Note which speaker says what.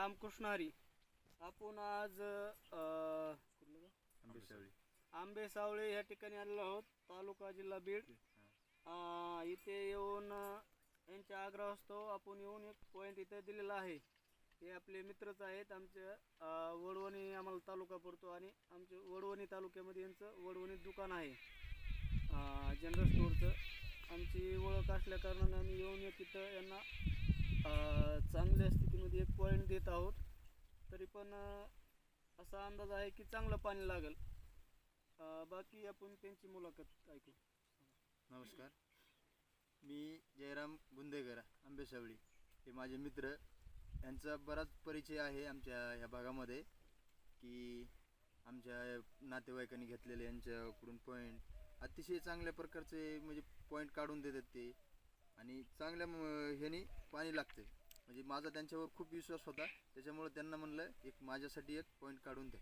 Speaker 1: रामकृष्ण हरी आपण आज अ, कुठलं गाव?
Speaker 2: आंबेसावळी
Speaker 1: आंबे सावळे या ठिकाणी आलेलो आहोत तालुका जिल्हा बीड. अ, इथे येऊन अ, यांच्या आग्रहास्तव आपण येऊन एक पॉईंट इथे दिलेला आहे. हे आपले मित्रच आहेत आमच्या अ, वडवणी आम्हाला तालुका पडतो आणि आमचे वडवणी तालुक्यामध्ये यांचं वडवणी दुकान आहे. अ, जनरल स्टोअरचं आमची ओळख असल्या कारणाने आम्ही येऊन एक इथं यांना चांगल्या स्थितीमध्ये एक पॉईंट देत आहोत. तरी पण असा अंदाज आहे की चांगलं पाणी लागेल. बाकी आपण त्यांची मुलाखत ऐकू.
Speaker 2: नमस्कार. मी जयराम गुंदेकर आंबेसावळी. हे माझे मित्र. यांचा बराच परिचय आहे आमच्या ह्या भागामध्ये की आमच्या नातेवाईकांनी घेतलेले यांच्याकडून पॉईंट अतिशय चांगल्या प्रकारचे म्हणजे पॉईंट काढून देतात ते. आणि चांगल्या म- ह्यानी पाणी लागते म्हणजे माझा त्यांच्यावर खूप विश्वास होता. त्याच्यामुळे त्यांना म्हणलं एक माझ्यासाठी एक पॉईंट काढून द्या